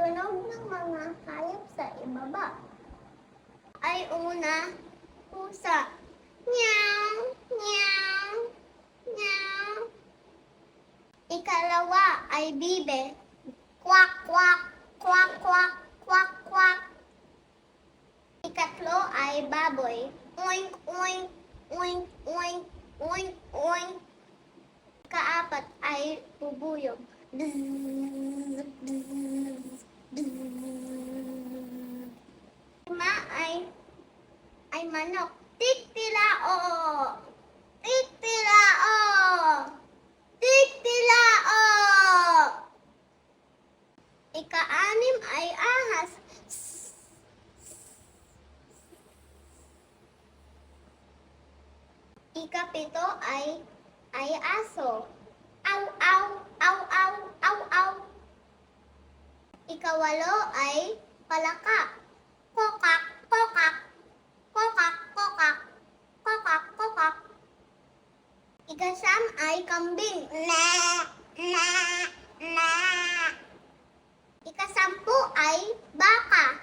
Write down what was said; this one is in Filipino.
ang ng mga hayop sa ibaba? Ay una, pusa. Meow, meow, meow. Ikalawa ay bibe. Kwak, kwak, kwak, kwak, kwak, kwak. Ikatlo ay baboy. Oink, oink, oink, oink, oink, oink. Kaapat ay bubuyog. Bzz, bzz, bzz. Lima ay ay manok. Tiktilao! Tiktilao! Tiktilao! Ika-anim ay ahas. Ikapito ay ay aso. Aw, aw, aw, aw, aw, aw. Ikawalo ay palaka. Kokak, Ikasam ay kambing. Na, na, na. Ikasampu ay baka.